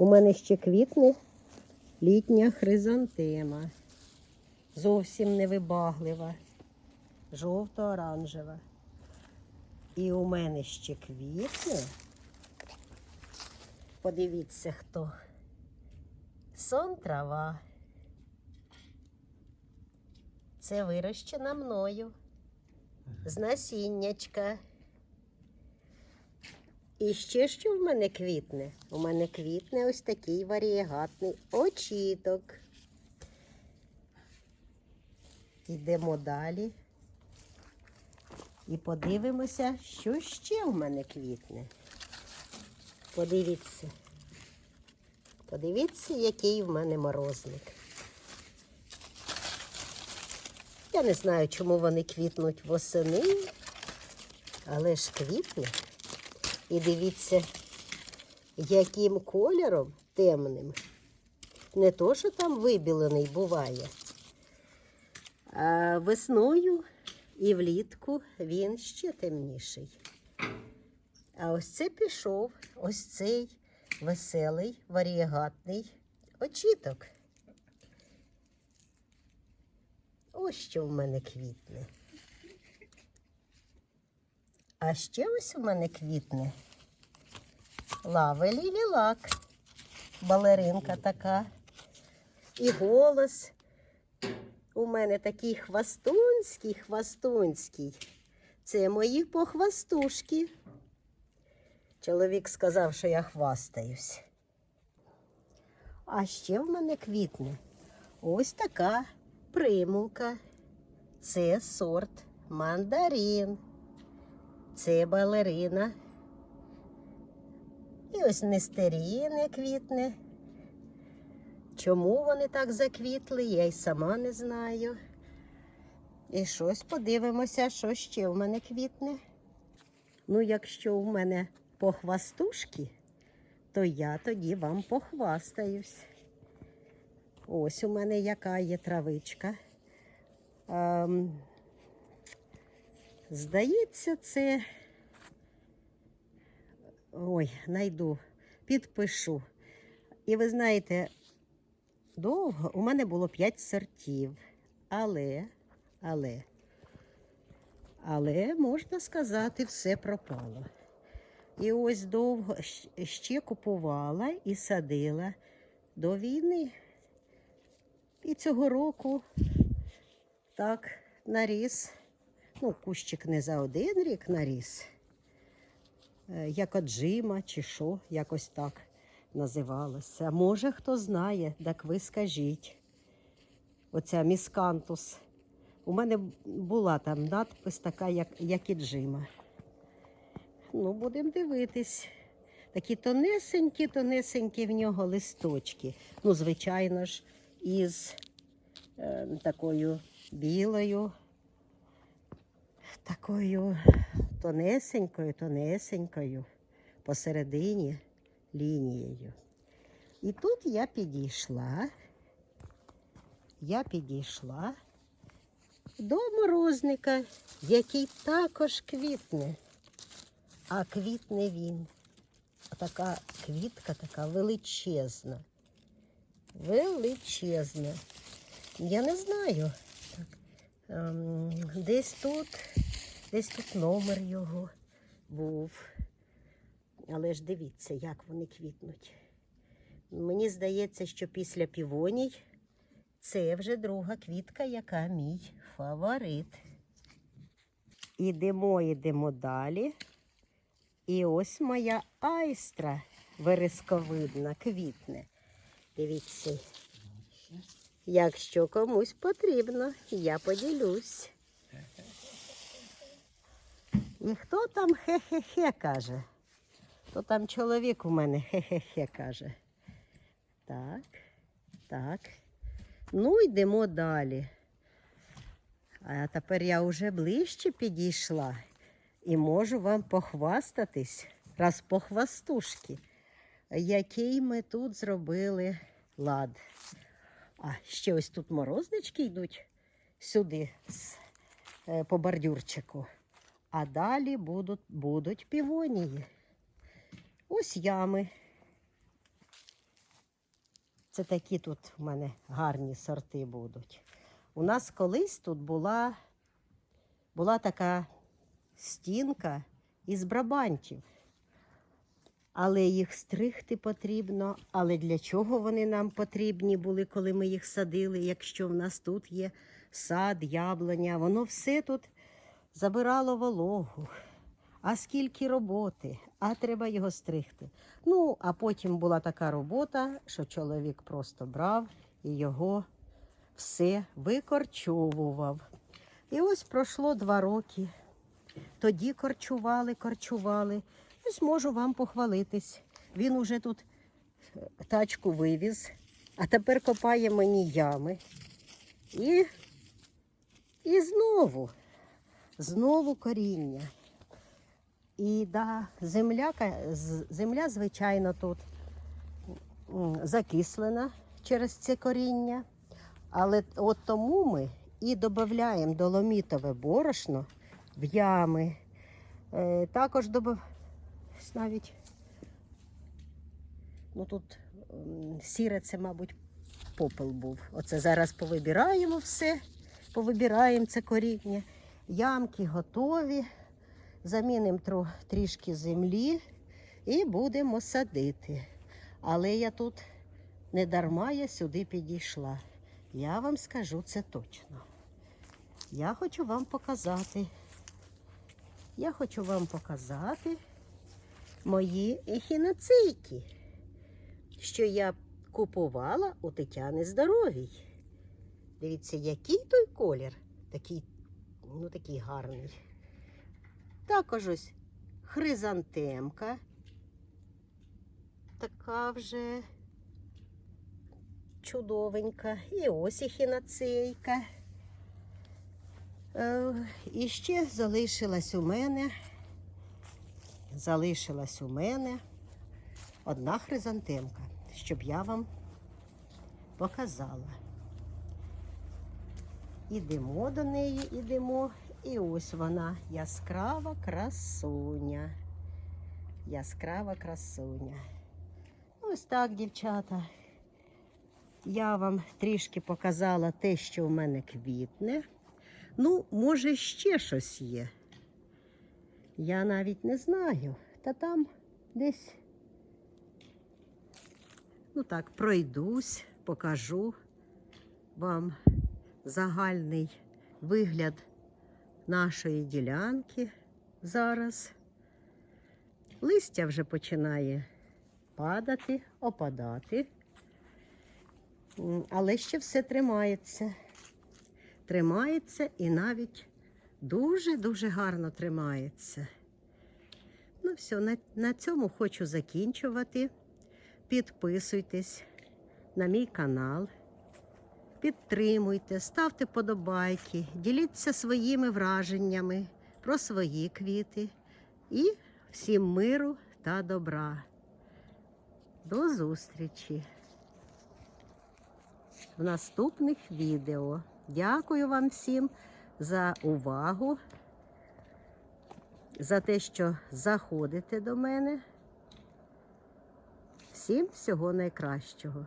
У мене ще квітне літня хризантема. Зовсім невибаглива, жовто-оранжева. І у мене ще квітне. Подивіться хто. Сон трава. Це вирощена мною з насіннячка. І ще що в мене квітне? У мене квітне ось такий варієгатний очіток. Йдемо далі. І подивимося, що ще в мене квітне. Подивіться. Подивіться, який в мене морозник. Я не знаю, чому вони квітнуть восени, але ж квітне. І дивіться, яким кольором темним. Не то, що там вибілений буває. А весною і влітку він ще темніший. А ось це пішов ось цей веселий, варієгатний очіток. Ось що в мене квітне. А ще ось у мене квітне лавелі лілак. Балеринка така. І голос у мене такий хвастунський, хвастунський. Це мої похвастушки. Чоловік сказав, що я хвастаюсь. А ще в мене квітне ось така примулка. Це сорт мандарин. Це балерина. І ось нестеріни квітне. Чому вони так заквітли, я й сама не знаю. І щось подивимося, що ще в мене квітне. Ну, якщо в мене похвастушки, то я тоді вам похвастаюсь. Ось у мене яка є травичка. Ем, здається, це. Ой, найду, підпишу. І ви знаєте, довго у мене було 5 сортів. Але, але, але можна сказати, все пропало. І ось довго ще купувала і садила до війни. І цього року так наріс. Ну, кущик не за один рік наріс, е, як оджима чи що, якось так називалося. Може, хто знає, так ви скажіть. Оця міскантус. У мене була там надпис така, як, як і джима. Ну, будемо дивитись. Такі тонесенькі, тонесенькі в нього листочки. Ну, звичайно ж, із е, такою білою, такою тонесенькою, тонесенькою посередині лінією. І тут я підійшла, я підійшла до морозника, який також квітне. А квітне він. Така квітка така величезна. Величезна. Я не знаю. Ем, десь тут, десь тут номер його був. Але ж дивіться, як вони квітнуть. Мені здається, що після півоній це вже друга квітка, яка мій фаворит. Ідемо, йдемо далі. І ось моя айстра вересковидна квітне. Дивіться, якщо комусь потрібно, я поділюсь. І хто там хе-хе-хе каже? То там чоловік у мене хе-хе-хе каже. Так, так. Ну, йдемо далі. А тепер я вже ближче підійшла і можу вам похвастатись, раз похвастушки, який ми тут зробили лад. А ще ось тут морознички йдуть сюди е, по бордюрчику. А далі будуть, будуть півонії. Ось ями. Це такі тут в мене гарні сорти будуть. У нас колись тут була, була така стінка із брабантів. Але їх стригти потрібно. Але для чого вони нам потрібні були, коли ми їх садили, якщо в нас тут є сад, яблуня, воно все тут забирало вологу. А скільки роботи, а треба його стригти. Ну, а потім була така робота, що чоловік просто брав і його все викорчовував. І ось пройшло два роки. Тоді корчували, корчували. Ось можу вам похвалитись. Він уже тут е, тачку вивіз, а тепер копає мені ями. І, і знову, знову коріння. І да, земля, земля, звичайно, тут закислена через це коріння. Але от тому ми і додаємо доломітове борошно в ями. Е, також навіть ну тут сіре це, мабуть, попел був. Оце зараз повибираємо все, повибираємо це коріння. Ямки готові. Замінимо трішки землі і будемо садити. Але я тут не дарма я сюди підійшла. Я вам скажу це точно. Я хочу вам показати. Я хочу вам показати мої ехіноцейки, що я купувала у Тетяни Здоровій. Дивіться, який той колір, такий, ну такий гарний. Також ось хризантемка. Така вже чудовенька. І ось ехіноцейка. Е, І ще залишилась у мене. Залишилась у мене одна хризантемка, щоб я вам показала. Ідемо до неї, ідемо. І ось вона яскрава красуня. Яскрава красуня. Ось так, дівчата. Я вам трішки показала те, що в мене квітне. Ну, може, ще щось є. Я навіть не знаю. Та там десь, ну так, пройдусь, покажу вам загальний вигляд нашої ділянки зараз. Листя вже починає падати, опадати. Але ще все тримається. Тримається і навіть дуже-дуже гарно тримається. Ну, все, на, на цьому хочу закінчувати. Підписуйтесь на мій канал. Підтримуйте, ставте подобайки, діліться своїми враженнями про свої квіти. І всім миру та добра. До зустрічі в наступних відео. Дякую вам всім за увагу, за те, що заходите до мене. Всім всього найкращого.